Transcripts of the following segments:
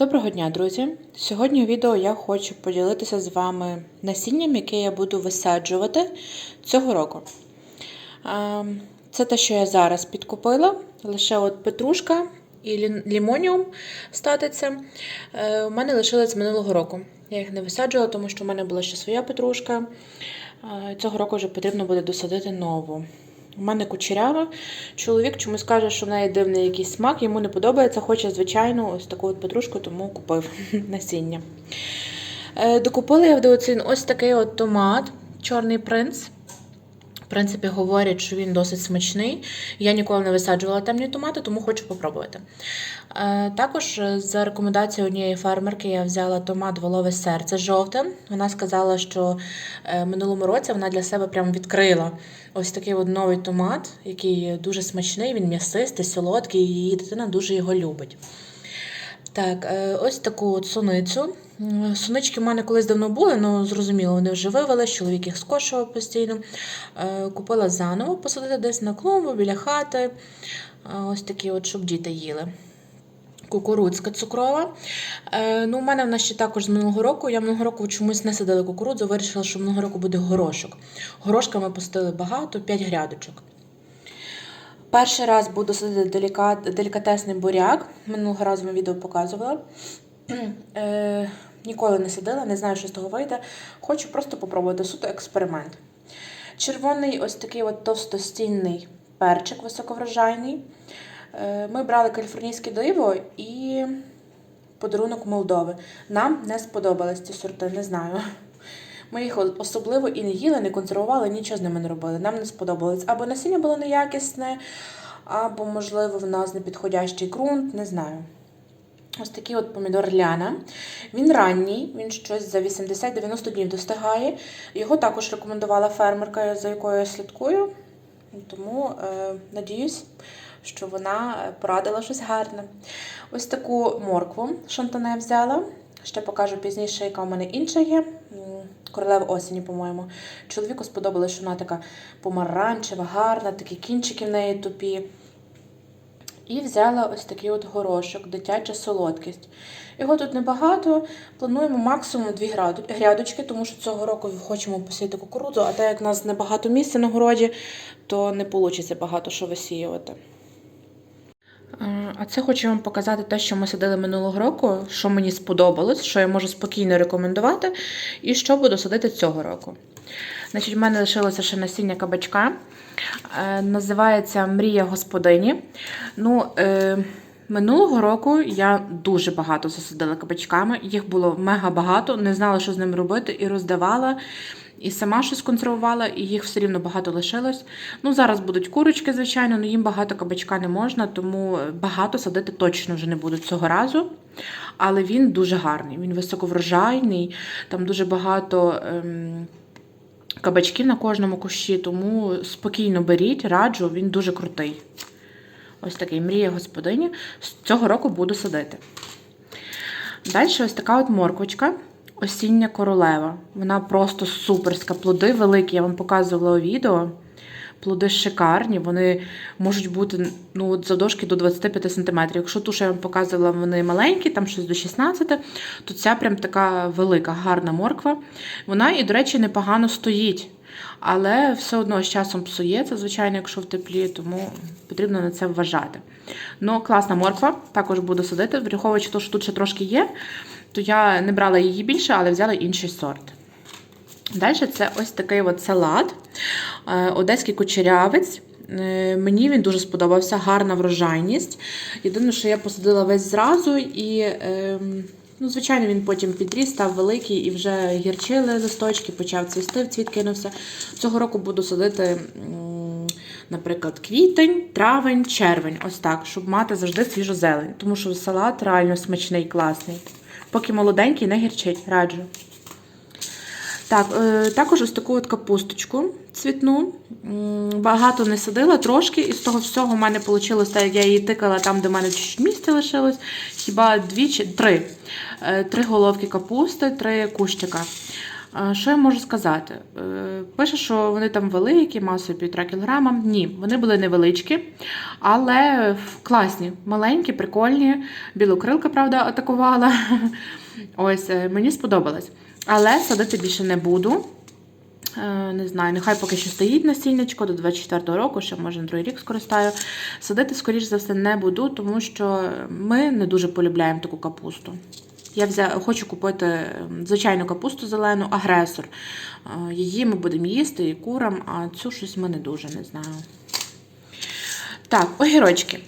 Доброго дня, друзі! Сьогодні у відео я хочу поділитися з вами насінням, яке я буду висаджувати цього року. Це те, що я зараз підкупила, лише от петрушка і лімоніум статиця. Е, У мене лишились з минулого року. Я їх не висаджувала, тому що в мене була ще своя петрушка. Цього року вже потрібно буде досадити нову. У мене кучерява. Чоловік чомусь каже, що в неї дивний якийсь смак, йому не подобається, хоче звичайну ось таку от петрушку, тому купив насіння. Е, Докупила я в Деоцин ось такий от томат, чорний принц. Принципі, говорять, що він досить смачний. Я ніколи не висаджувала темні томати, тому хочу попробувати. Е, Також е, за рекомендацією однієї фермерки я взяла томат волове серце жовте. Вона сказала, що е, минулому році вона для себе прям відкрила ось такий от новий томат, який дуже смачний, він м'ясистий, солодкий, і її дитина дуже його любить. Так, ось таку от суницю. М, Сунички в мене колись давно були, але зрозуміло, вони вже вивелись, чоловік їх скошував постійно. Е, Купила заново, посадити десь на клумбу, біля хати. Е, Ось такі, от, щоб діти їли. Кукурудзка цукрова. Е, ну, у мене вона ще також з минулого року. Я минулого року чомусь не садила кукурудзу, вирішила, що минулого року буде горошок. Горошка ми посадили багато, 5 грядочок. Перший раз буду садити делікат, делікатесний буряк. Минулого разу ми відео показувала. Ніколи не садила, не знаю, що з того вийде. Хочу просто попробувати суто експеримент. Червоний ось такий от товстостінний перчик високоврожайний. Е, ми брали каліфорнійське диво і подарунок Молдови. Нам не сподобались ці сорти, не знаю. Ми їх особливо і не їли, не консервували, нічого з ними не робили. Нам не сподобалось. Або насіння було неякісне, або, можливо, в нас непідходящий ґрунт, не знаю. Ось такий от помідор Ляна. Він ранній, він щось за 80-90 днів достигає. Його також рекомендувала фермерка, за якою я слідкую. Тому е, надіюсь, що вона порадила щось гарне. Ось таку моркву шантане взяла. Ще покажу пізніше, яка у мене інша є. М, Королева осені, по-моєму. Чоловіку сподобалось, що вона така помаранчева, гарна, такі кінчики в неї тупі. І взяла ось такий от горошок, дитяча солодкість. Його тут небагато. Плануємо максимум дві грядочки, тому що цього року хочемо посіяти кукурудзу, а так як в нас небагато місця на городі, то не вийде багато що висіювати. А це хочу вам показати те, що ми садили минулого року, що мені сподобалось, що я можу спокійно рекомендувати, і що буду садити цього року. Значить, в мене лишилося ще насіння кабачка. Е, називається Мрія господині. Ну, е, минулого року я дуже багато засадила кабачками. Їх було мега багато, не знала, що з ними робити, і роздавала. І сама щось консервувала, і їх все рівно багато лишилось. Ну, зараз будуть курочки, звичайно, але їм багато кабачка не можна, тому багато садити точно вже не буду цього разу. Але він дуже гарний, він високоврожайний, там дуже багато. Ем, кабачків на кожному кущі, тому спокійно беріть, раджу, він дуже крутий. Ось такий мрія господині. З цього року буду садити. Далі ось така от морквочка. Осіння королева. Вона просто суперська. Плоди великі, я вам показувала у відео. Плоди шикарні, вони можуть бути ну, от завдовжки до 25 см. Якщо ту, що я вам показувала, вони маленькі, там щось до 16, то ця прям така велика, гарна морква. Вона і, до речі, непогано стоїть. Але все одно з часом псується, звичайно, якщо в теплі, тому потрібно на це вважати. Ну, класна морква, також буду садити, враховуючи те, що тут ще трошки є, то я не брала її більше, але взяла інший сорт. Далі це ось такий от салат, е, одеський кучерявець. Е, Мені він дуже сподобався, гарна врожайність. Єдине, що я посадила весь зразу, і, ем, ну, звичайно, він потім підріс, став великий і вже гірчили листочки, почав цвісти, цвіт кинувся. Цього року буду садити, наприклад, квітень, травень, червень. Ось так, щоб мати завжди свіжу зелень. Тому що салат реально смачний, класний. Поки молоденький, не гірчить, раджу. Так, е, також ось таку от капусточку цвітну. Багато не садила, трошки, і з того всього в мене вийшло, так як я її тикала там, де в мене чуть місце лишилось, хіба дві чи три. Е, Три головки капусти, три кущика. Е, Що я можу сказати? Пише, що вони там великі, масою півтора кілограма. Ні, вони були невеличкі, але класні, маленькі, прикольні. Білокрилка, правда, атакувала. Ось, мені сподобалось. Але садити більше не буду. Е, Не знаю, нехай поки що стоїть насіннячко до 24-го року, ще може на другий рік скористаю. Садити, скоріш за все, не буду, тому що ми не дуже полюбляємо таку капусту. Я взя... хочу купити ем, звичайну капусту зелену, агресор. Е, Її ми будемо їсти і курам, а цю щось ми не дуже не знаю. Так, огірочки.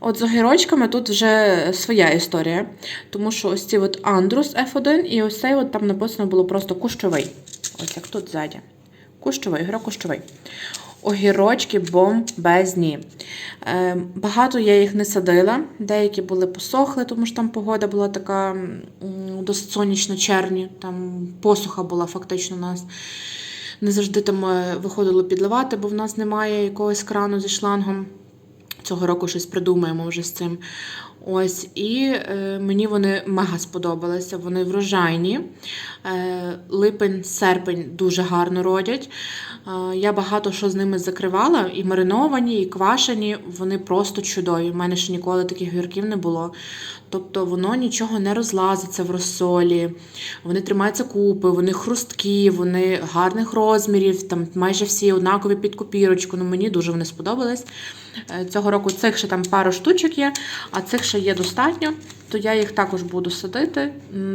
От з огірочками тут вже своя історія. Тому що ось ці от Андрус F1 і ось цей от там написано було просто кущовий. Ось як тут ззаді. Кущовий, огірок кущовий. Огірочки бомбезні. Е, багато я їх не садила. Деякі були посохли, тому що там погода була така досить сонячно червні. Там посуха була фактично у нас. Не завжди там е, виходило підливати, бо в нас немає якогось крану зі шлангом. Цього року щось придумаємо вже з цим. Ось, і е, мені вони мега сподобалися. Вони врожайні. Е, липень, серпень дуже гарно родять. Е, я багато що з ними закривала, і мариновані, і квашені. Вони просто чудові. У мене ще ніколи таких гірків не було. Тобто воно нічого не розлазиться в розсолі, вони тримаються купи, вони хрусткі, вони гарних розмірів, там майже всі однакові під копірочку. Ну, мені дуже вони сподобались. Е, Цього року цих ще там пару штучок є, а цих ще є достатньо, то я їх також буду садити.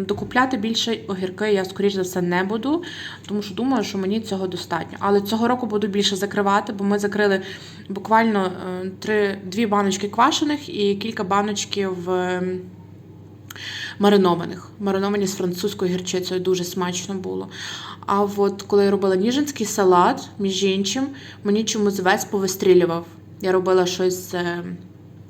Докупляти більше огірки я, скоріш за все, не буду, тому що думаю, що мені цього достатньо. Але цього року буду більше закривати, бо ми закрили буквально е, три, дві баночки квашених і кілька баночків маринованих. Мариновані з французькою гірчицею дуже смачно було. А от коли я робила ніжинський салат, між іншим, мені чомусь весь повистрілював. Я робила щось е,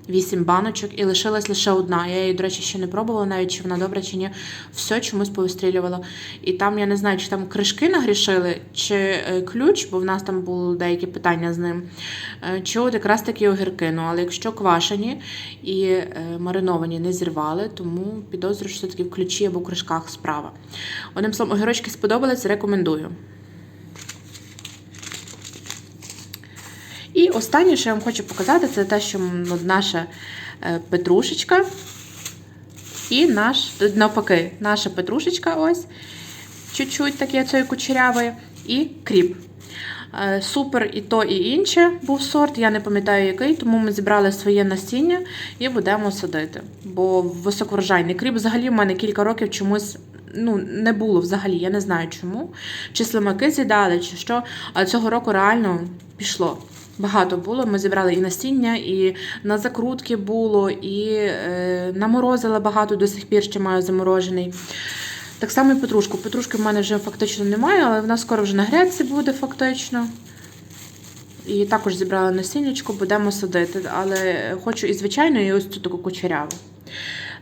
Вісім баночок і лишилась лише одна. Я її, до речі, ще не пробувала, навіть чи вона добра, чи ні. Все чомусь повистрілювала. І там я не знаю, чи там кришки нагрішили, чи е, ключ, бо в нас там були деякі питання з ним. Е, чи от якраз такі огірки. Ну, але якщо квашені і е, мариновані не зірвали, тому підозрюю, що все-таки в ключі або в кришках справа. Одним словом, огірочки сподобались, рекомендую. І останнє, що я вам хочу показати, це те, що наша е, петрушечка і наш, навпаки, наша петрушечка ось, чуть-чуть таке цієї кучерявої, і кріп. Е, Супер і то, і інше був сорт, я не пам'ятаю який, тому ми зібрали своє насіння і будемо садити. Бо високорожайний кріп взагалі в мене кілька років чомусь ну, не було взагалі, я не знаю чому. Чи слимаки з'їдали, чи що. Але цього року реально пішло. Багато було. Ми зібрали і насіння, і на закрутки було, і е, наморозила багато до сих пір ще маю заморожений. Так само і петрушку. Петрушки в мене вже фактично немає, але вона скоро вже на грядці буде фактично. І також зібрала насіннячко, будемо садити. Але хочу і звичайно, і ось цю таку кучеряву.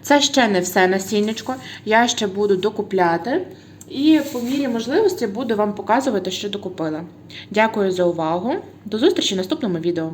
Це ще не все насіннячко. Я ще буду докупляти. І по мірі можливості буду вам показувати, що докупила. Дякую за увагу. До зустрічі в наступному відео.